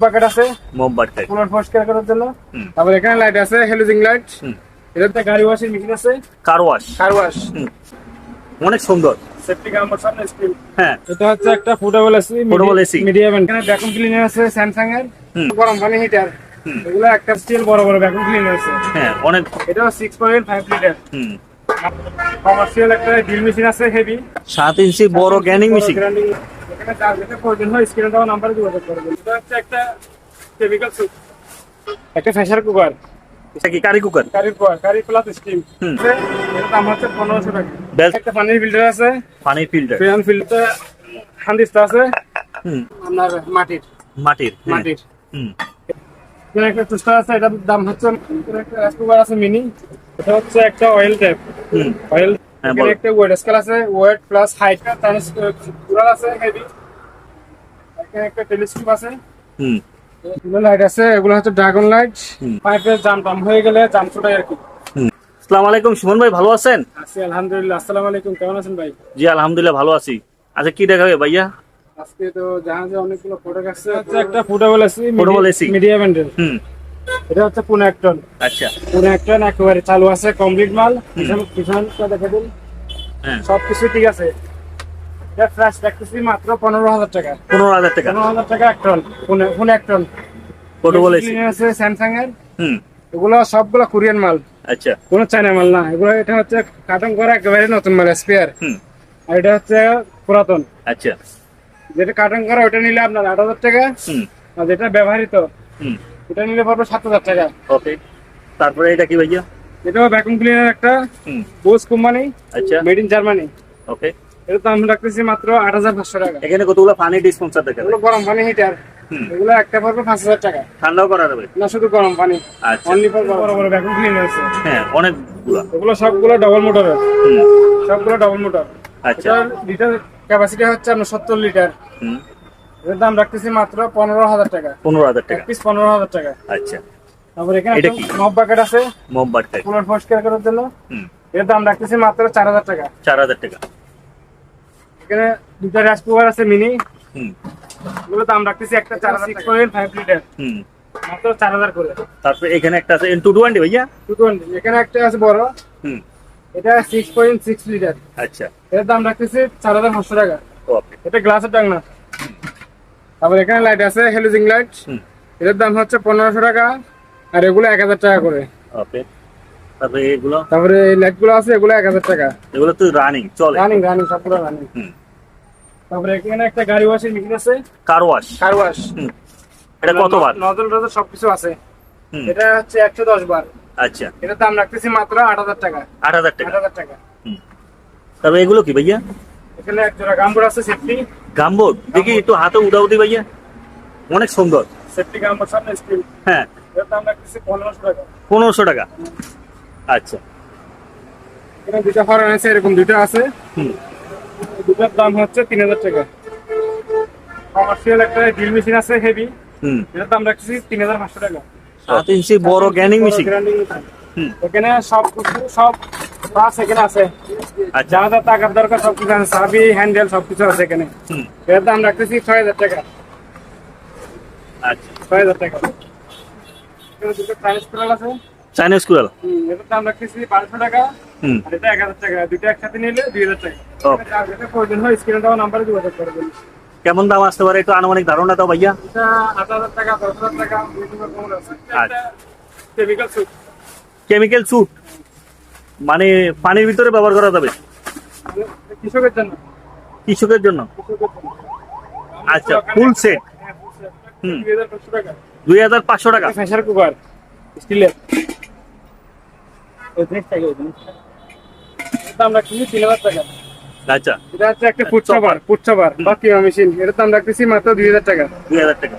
Bucket আছে। মোমবাট type cooler পরিষ্কার করার জন্য। তারপর এখানে লাইট আছে হেলোজিং লাইট। এটাতে গাড়ি ওয়াশিং মেশিন আছে। কার ওয়াশ কার ওয়াশ অনেক সুন্দর। সেফটি গাম্বার সামনে স্ক্রিন হ্যাঁ। এটা হচ্ছে একটা foldable AC Foldable AC medium এখানে ভ্যাকুম ক্লিনার আছে স্যামসাং এর। গরম পানি হিটার। এগুলো একটা স্টিল বড় বড় ভ্যাকুম ক্লিনার আছে। হ্যাঁ অনেক এটা সিক্স পয়েন্ট ফাইভ লিটার হুম। কমার্শিয়াল একটা ড্রিল মেশিন আছে হেভি সাত ইঞ্চি বড় গ্যানিং মেশিন এখানে চার প্রয়োজন হয় স্ক্রিনে দেওয়া নাম্বারে যোগাযোগ করবেন এটা হচ্ছে একটা কেমিক্যাল সুপ একটা প্রেসার কুকার এটা কি curry cooker curry cooker curry plus steam হুম। দাম হচ্ছে পনেরোশো টাকা। একটা পানির ফিল্টার আছে। পানির ফিল্টার ফ্রিয়ান ফিল্টার হান্দিস্তা আছে। হুম। আপনার মাটির। মাটির হ্যাঁ। মাটির। হুম। একটা টুস্টার আছে এটার দাম হচ্ছে একটা রাইস কুকার আছে মিনি এটা হচ্ছে একটা অয়েল ট্যাপ হুম। অয়েল হ্যাঁ। একটা ওয়েট স্কেল আছে ওয়েট প্লাস হাইট আছে হেভি এখানে একটা টেলিস্কোপ আছে। হুম। এগুলো লাইট আছে এগুলো হচ্ছে ড্রাগন লাইট পাইপের জাম টাম হয়ে গেলে জাম ছুটাই আর কি। আসসালামু আলাইকুম সুমন ভাই ভালো আছেন? আছি আলহামদুলিল্লাহ। আসসালামু আলাইকুম কেমন আছেন ভাই? জি আলহামদুলিল্লাহ ভালো আছি। আচ্ছা কি দেখাবে ভাইয়া? আজকে তো জাহাজে অনেকগুলো প্রোডাক্ট আছে একটা ফুটেবল আছে মিডিয়া ব্যান্ডেল হুম। এটা হচ্ছে পুনে এক টন আচ্ছা। পুনে এক টন একেবারে চালু আছে কমপ্লিট মাল। দেখে দিন। হ্যাঁ। সবকিছু ঠিক আছে। এটা ফ্রেশ রাখতেছি মাত্র পনেরো হাজার টাকা। পনেরো হাজার টাকা। পনেরো হাজার টাকা এক টন পুনে এক টন কত বলেছি। আছে স্যামসাং এর। হুম। এগুলো সবগুলো কোরিয়ান মাল। আচ্ছা। কোনো চায়না মাল না। এগুলো এটা হচ্ছে কার্টন করা একেবারে নতুন মাল স্পেয়ার হুম। আর এটা হচ্ছে পুরাতন। আচ্ছা। যেটা কার্টন করা ওটা নিলে আপনার আট হাজার টাকা। হুম। আর যেটা ব্যবহৃত হুম। ওটা নিলে পড়বে সাত হাজার টাকা। ওকে তারপরে এটা কি ভাইয়া? এটাও ভ্যাকুম ক্লিনার একটা। হুম। বোস কোম্পানি আচ্ছা। মেড ইন জার্মানি ওকে এর দাম রাখতেছি মাত্র আট হাজার পাঁচশো টাকা। এখানে কতগুলো পানি ডিসপেন্সার দেখা এগুলো গরম পানি হিটার এগুলো একটা পড়বে পাঁচ হাজার টাকা। ঠান্ডাও করা যাবে? না শুধু গরম পানি অনলি ফর বড় বড় ভ্যাকুম ক্লিনার আছে হ্যাঁ অনেকগুলো। এগুলো সবগুলো ডবল মোটরের হুম। সবগুলো ডবল মোটর আচ্ছা। লিটার ক্যাপাসিটি হচ্ছে আপনার সত্তর লিটার হুম। এর দাম রাখতেছি মাত্র পনেরো হাজার টাকা। পনেরো হাজার এক টাকা পিস পনেরো হাজার টাকা। আচ্ছা। তারপর এখানে একটা মপ বাকেট আছে। মোমবাট টাইপ কুলার করার জন্য। এর দাম রাখতেছি মাত্র চার হাজার টাকা। চার হাজার টাকা। এখানে দুটা রাইস কুকার আছে মিনি হুম। এগুলো দাম রাখতেছি একটা চার হাজার সিক্স পয়েন্ট ফাইভ লিটার হুম। মাত্র চার হাজার করে। তারপরে এখানে একটা আছে টু টোয়েন্টি ভাইয়া? টু টোয়েন্টি এখানে একটা আছে বড়। হুম। এটা সিক্স পয়েন্ট সিক্স লিটার আচ্ছা। এর দাম রাখতেছি চার হাজার পাঁচশো টাকা। ওকে এটা গ্লাসের ডাকনা। তারপর এখানে লাইট আছে হেলোজিং লাইট হুম। এটার দাম হচ্ছে পনেরোশো টাকা আর এগুলো এক হাজার টাকা করে। ওকে তারপরে এগুলো? তারপরে এই লাইটগুলো আছে এগুলো এক হাজার টাকা। এগুলো তো রানিং চলে। রানিং রানিং সবগুলো রানিং তারপরে এখানে একটা গাড়ি ওয়াশের মেশিন আছে। কার ওয়াশ কার ওয়াশ এটা কতবার? নজল টজল সবকিছু আছে। এটা হচ্ছে একশো দশ বার। আচ্ছা। এটার দাম রাখতেছি মাত্র আট হাজার টাকা। আট হাজার আট টাকা হাজার টাকা। তারপরে এগুলো কি ভাইয়া? এখানে এক জোড়া গাম্বুর আছে সেফটি গাম্বোর্ড? দেখি একটু হাতে উদাউদি ভাইয়া। অনেক সুন্দর। সেফটি গাম্বুর সামনে স্ক্রিন হ্যাঁ। এটার দাম রাখতেছি পনেরোশো টাকা। পনেরোশো টাকা। আচ্ছা। এখানে দুটা ফরেন আছে এরকম দুটো আছে। হুম। দুটার দাম হচ্ছে তিন হাজার টাকা। কমার্শিয়াল একটা ড্রিল মেশিন আছে হেভি হুম। এটার দাম রাখতেছি তিন হাজার পাঁচশো টাকা। সাত ইঞ্চি বড় গ্যানিং মেশিন গ্রাইন্ডিং মেশিন হুম। এখানে সব কিছু সব এখানে আছে। আচ্ছা। যা যা টাকার দরকার সব কিছু আছে চাবি হ্যান্ডেল সব কিছু আছে এখানে। এর দাম রাখতেছি ছয় হাজার টাকা। আচ্ছা। ছয় হাজার টাকা। এখানে দুটো চাইনিজ আছে। চাইনিজ কুড়াল এটার দাম রাখতেছি বারোশো টাকা। আর এটা এক হাজার টাকা। দুটো একসাথে নিলে দুই হাজার টাকা। যেটা প্রয়োজন হয় স্ক্রিনে দেওয়া নাম্বারে যোগাযোগ করবেন কেমন দাম আসতে পারে? একটু আনুমানিক ধারণা দাও ভাইয়া। এটা আট হাজার টাকা দশ হাজার টাকা বিভিন্ন রকমের আছে আচ্ছা। কেমিক্যাল সুট কেমিক্যাল স্যুট মানে পানির ভিতরে ব্যবহার করা যাবে? কৃষকের জন্য। কৃষকের জন্য? আচ্ছা ফুল সেট হুম। দুই হাজার পাঁচশো টাকা। দুই হাজার পাঁচশো টাকা? প্রেসার কুকার স্টিলের টাকা আচ্ছা। এটা হচ্ছে একটা ফুড চপার ফুড চপার বা কিমা মেশিন রাখতেছি মাত্র দুই হাজার টাকা দুই হাজার টাকা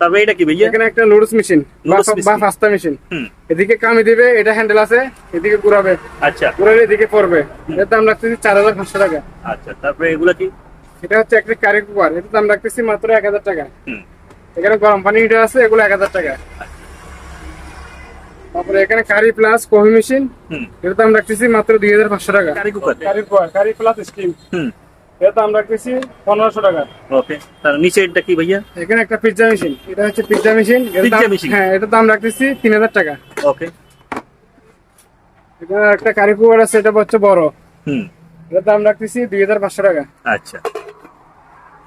তারপরে এটা কি ভাইয়া? এখানে একটা নুডলস মেশিন বা machine। মেশিন এদিকে কামি দিবে এটা হ্যান্ডেল আছে এদিকে ঘুরাবে আচ্ছা। এদিকে পড়বে এটার দাম রাখতেছি চার হাজার পাঁচশো টাকা আচ্ছা তারপরে এগুলো কি? এটা হচ্ছে একটা কারি কুকার। এটার দাম রাখতেছি মাত্র এক হাজার টাকা। এখানে গরম পানি হিটার আছে এগুলো এক হাজার টাকা। তারপরে এখানে কারি প্লাস কফি মেশিন দাম রাখতেছি মাত্র দুই হাজার পাঁচশো টাকা। Curry cooker curry cooker curry plus steam এর দাম রাখতেছি পনেরোশো টাকা। ওকে তার নিচে এটা কি ভাইয়া? এখানে একটা পিৎজা মেশিন এটা হচ্ছে পিৎজা মেশিন হ্যাঁ এটার দাম রাখতেছি তিন হাজার টাকা। ওকে এখানে একটা কারি কুকার আছে এটা হচ্ছে বড়। হুম। এটার দাম রাখতেছি দুই হাজার পাঁচশো টাকা। আচ্ছা।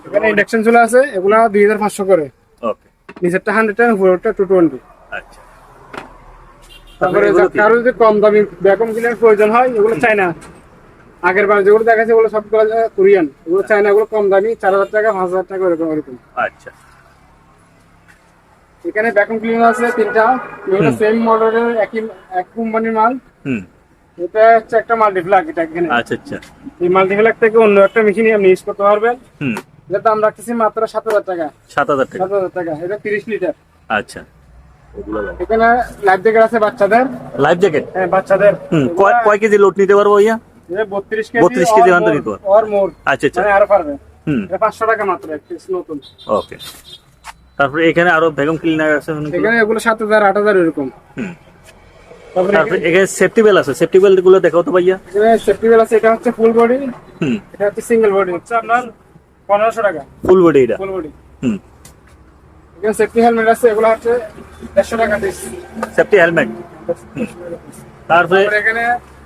এখানে ইন্ডাকশন চুলা আছে এগুলা দুই হাজার পাঁচশো করে। ওকে নিচেরটা হান্ড্রেড টাকা উপরেরটা টু টোয়েন্টি আচ্ছা। তারপরে কারও যদি কম দামি ভ্যাকুম ক্লিনার প্রয়োজন হয় এগুলো চাই না আগের বার যেগুলো দেখাচ্ছে ওগুলো সবগুলো কোরিয়ান। এগুলো চাই না এগুলো কম দামি চার হাজার টাকা পাঁচ হাজার টাকা এরকম এরকম। আচ্ছা। এখানে ভ্যাকুম ক্লিনার আছে তিনটা। এগুলো সেম মডেলের একই এক কোম্পানির মাল। হুম। এটা হচ্ছে একটা মাল্টিপ্লাগ এটা এখানে। আচ্ছা আচ্ছা। এই মাল্টিপ্লাগ থেকে অন্য একটা মেশিন আপনি ইউজ করতে পারবেন। হুম। এটার দাম রাখতেছি মাত্র সাত হাজার টাকা। সাত হাজার টাকা। সাত হাজার টাকা। এটা তিরিশ লিটার আচ্ছা। এখানে লাইফ জ্যাকেট আছে বাচ্চাদের। লাইফ জ্যাকেট হ্যাঁ বাচ্চাদের। কয় কয় কেজি লোড নিতে পারব বত্রিশ 32 কেজি পর্যন্ত নিতে পারবে। আচ্ছা আচ্ছা। মানে আরও পারবে। হুম। পাঁচশো টাকা মাত্র এক পিস নতুন। ওকে। তারপরে এখানে আরও ভ্যাকুম ক্লিনার আছে এখানে এগুলো সাত হাজার আট হাজার এরকম। তারপরে এখানে সেফটি বেল আছে। সেফটি বেলগুলো দেখাও তো ভাইয়া। সেফটি বেল আছে এটা হচ্ছে ফুল বডি হুম। এটা হচ্ছে সিঙ্গেল বডি হচ্ছে আপনার পনেরোশো টাকা। ফুল বডি এটা। ফুল বডি হুম। এখানে সেফটি হেলমেট আছে এগুলো হচ্ছে দেড়শো টাকা পিস সেফটি হেলমেট তারপরে এখানে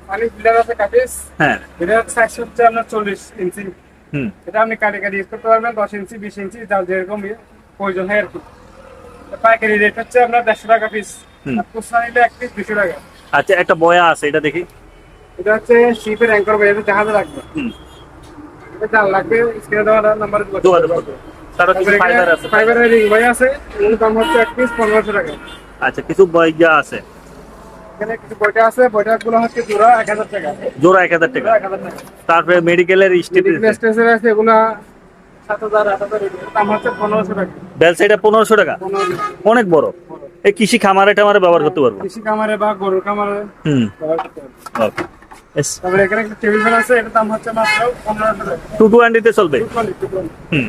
পানি ফিল্টার আছে কাপিস হ্যাঁ। এটা সাইজ হচ্ছে আপনার চল্লিশ ইঞ্চি হুম। এটা আপনি কাটে কাটে ইউজ করতে পারবেন দশ ইঞ্চি বিশ ইঞ্চি যার যেরকম প্রয়োজন হয় আর কি পাইকারি রেট হচ্ছে আপনার দেড়শো টাকা পিস। খুচরা নিলে এক পিস দুশো টাকা। আচ্ছা একটা বয়া আছে এটা দেখি। এটা হচ্ছে শিপের অ্যাঙ্কর বই এটা জাহাজে লাগবে। হুম। এটা লাগবে স্ক্রিনে দেওয়া নাম্বারে যোগাযোগ তারপর কিছু ফাইবার আছে? ফাইবারের রিং বই আছে দাম হচ্ছে এক পিস পনেরোশো টাকা। আচ্ছা কিছু আছে? এখানে কিছু বইটা আছে বইটা গুলো হচ্ছে জোড়া এক হাজার টাকা। জোড়া এক হাজার টাকা। তারপরে মেডিকেলের আছে। এগুলো পনেরোশো টাকা। অনেক বড়। এই কৃষি খামারে টামারে ব্যবহার করতে পারব। কৃষি কামারে বা গরুর খামারে হুম। তারপরে এখানে টেবিল ফ্যান আছে এটার দাম হচ্ছে মাত্র পনেরোশো টাকা। টু টোয়েন্টিতে চলবে। হুম।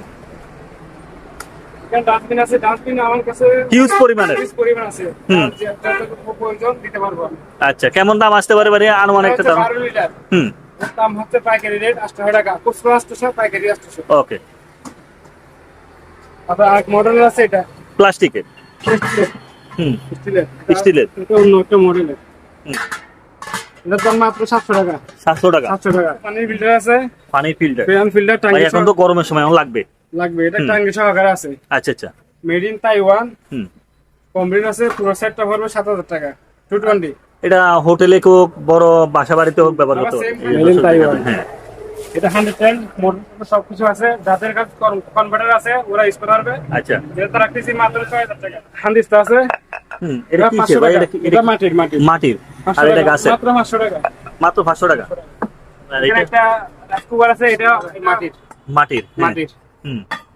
ডাস্টবিন আছে ডাস্টবিন আমার কাছে হিউজ পরিমাণের। হিউজ পরিমাণ আছে। হুম। প্রয়োজন দিতে পারব আচ্ছা কেমন দাম আসতে পারে আনুমানিক একটা দাম। লিটার। হুম। দাম হচ্ছে পাইকারি রেট টাকা। খুচরো আটশো পাইকারি আটশো ওকে। তারপর আরেক মডেলের আছে এটা। প্লাস্টিকের হুম। স্টিলের। স্টিলের। এটা অন্য একটা মডেলের হুম। এখন তো গরমের সময় লাগবে। লাগবে এটা। টাঙ্গি সহকারে আছে। আচ্ছা আচ্ছা। মেড ইন তাইওয়ান হুম। কমপ্লিট আছে পুরো সেটটা পড়বে সাত হাজার টাকা। টু টোয়েন্টি এটা হোটেলে হোক বড় বাসা বাড়িতে হোক ব্যবহার same made in Taiwan। হ্যাঁ এটা হান্ড্রেড টেন মোটর সবকিছু আছে। যাদের কাছে কনভার্টার আছে ওরা ইউজ করতে পারবে। আচ্ছা। যেটা রাখতেছি মাত্র ছয় হাজার টাকা। হান্দিস্তা আছে। হুম এটা কি টাকা। এটা এটা মাটির মাটির। মাটির। পাঁচশো আর এটা টাকা, গাছের। মাত্র পাঁচশো টাকা। মাত্র পাঁচশো টাকা। আর এটা? একটা রাইস আছে এটা মাটির। মাটির। হ্যাঁ। মাটির। হুম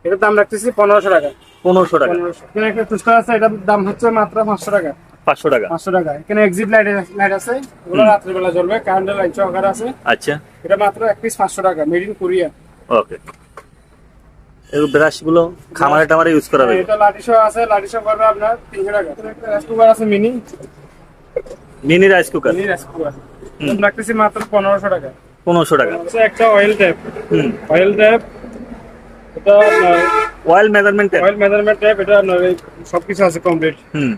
এটার দাম রাখতেছি পনেরোশো টাকা। পনেরোশো টাকা। এখানে একটা টুস্টার আছে এটার দাম হচ্ছে মাত্র পাঁচশো টাকা। পাঁচশো টাকা। পাঁচশো টাকা। এখানে এক্সিট লাইট লাইট আছে ওগুলো রাত্রিবেলা জ্বলবে কারেন্টের লাইট সহকারে আছে। আচ্ছা। এটা মাত্র এক পিস পাঁচশো টাকা মেড ইন কোরিয়া ওকে। এই ব্রাশগুলো খামারে টামারে ইউজ করা যাবে এটা লাঠি আছে আপনার তিনশো টাকা। একটা রাইস কুকার আছে mini mini rice cooker mini rice cooker মাত্র পনেরোশো টাকা। পনেরোশো টাকা। একটা অয়েল ট্যাপ হুম। অয়েল ট্যাপ এটা oil measurement oil measurement tap এটা আপনার সবকিছু আছে কমপ্লিট হুম।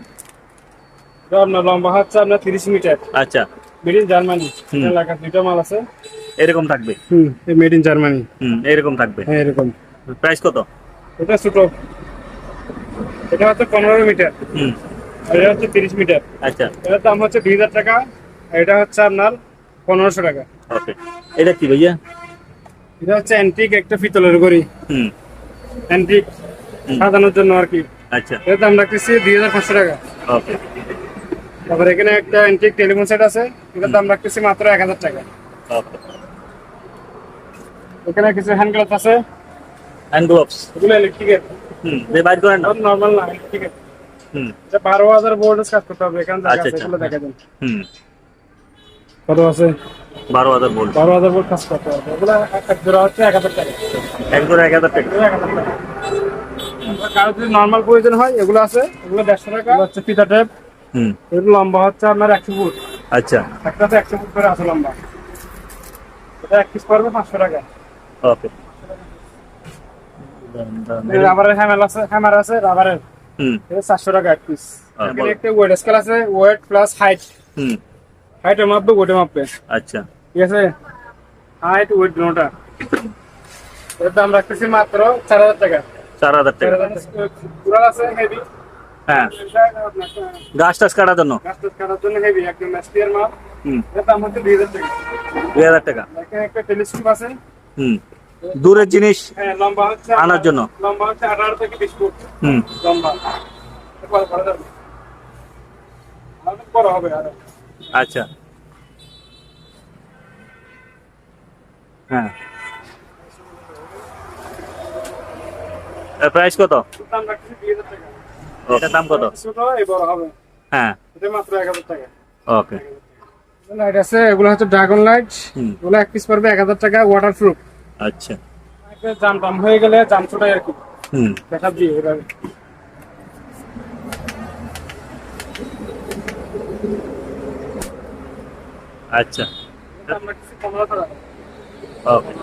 এটা আপনার লম্বা হচ্ছে আপনার তিরিশ মিটার। আচ্ছা। Made in Germany. এটা দুইটা মাল আছে। এরকম থাকবে? হুম মেড ইন জার্মানি হুম এরকম থাকবে? হ্যাঁ এরকম। প্রাইস কত? এটা ছোট। এটা হচ্ছে পনেরো মিটার। হুম। আর এটা হচ্ছে তিরিশ মিটার। আচ্ছা। এটার দাম হচ্ছে দুই হাজার টাকা। এটা হচ্ছে আপনার পনেরোশো টাকা। ওকে এটা কি ভাইয়া? এটা হচ্ছে অ্যান্টিক একটা পিতলের গড়ি হুম। অ্যান্টিক সাজানোর জন্য আর কি। আচ্ছা। এর দাম রাখতেছি দুই হাজার পাঁচশো টাকা। ওকে। তারপর এখানে একটা অ্যান্টিক টেলিফোন সেট আছে। এটার দাম রাখতেছি মাত্র এক হাজার টাকা। এখানে কিছু হ্যান্ড গ্লাভস আছে। হ্যান্ড গ্লোভস এগুলো ইলেকট্রিকের হুম দিয়ে বাইর করেন না? নর্মাল না ইলেকট্রিকের হুম। এটা বারো হাজার ভোল্টেজ কাজ করতে হবে। এখানে দেখা আচ্ছা, আছে আচ্ছা। এগুলো দেখা দেন হুম। কত আছে? বারো হাজার বল বারো হাজার ভোল্ট কাজ করতে হবে। এগুলো এক জোড়া হচ্ছে এক হাজার টাকা। এক জোড়া এক হাজার টাকা। এক হাজার টাকা। কারও যদি নর্মাল প্রয়োজন হয় এগুলো আছে। এগুলো দেড়শো টাকা। হচ্ছে পিতা টেপ। হুম। এগুলো লম্বা হচ্ছে আপনার একশো ফুট আচ্ছা। একটাতে একশো ফুট করে আছে লম্বা। এটা এক পিস পড়বে পাঁচশো টাকা। ওকে। রাবারের হ্যামার আছে হ্যামার আছে রাবারের হুম। এটা চারশো টাকা এক পিস হ্যাঁ, একটা ওয়েট স্কেল আছে ওয়েট প্লাস হাইট হুম। হাইটে মাপবে মাপবে। আচ্ছা। ঠিক আছে? হাইট ওয়েট দুটা। এর দাম রাখতেছি মাত্র চার হাজার টাকা। চার হাজার চার টাকা আছে হেভি হ্যাঁ। গাছ টাছ কাটার জন্য? গাছ টাছ কাটার জন্য হেভি একদম ম্যাস্টিয়ার মাপ হুম। এর দাম হচ্ছে দুই হাজার টাকা। দুই হাজার টাকা। এখানে একটা টেলিস্কোপ আছে। হুম। দূরের জিনিস হ্যাঁ লম্বা হচ্ছে আনার জন্য। লম্বা হচ্ছে আঠারো থেকে বিশ ফুট। হুম। লম্বা। বড় হবে আরও। আচ্ছা। হ্যাঁ। প্রাইস কত? দাম এটার কত? হ্যাঁ। মাত্র এক হাজার টাকা ওকে। লাইট আছে এগুলো হচ্ছে ড্রাগন লাইট এগুলো এক পিস পড়বে এক হাজার টাকা ওয়াটার প্রুফ আচ্ছা জাম টাম হয়ে গেলে জাম ছোটাই আর কি। হুম। দেখা দিয়ে আচ্ছা। পনেরো টাকা ওকে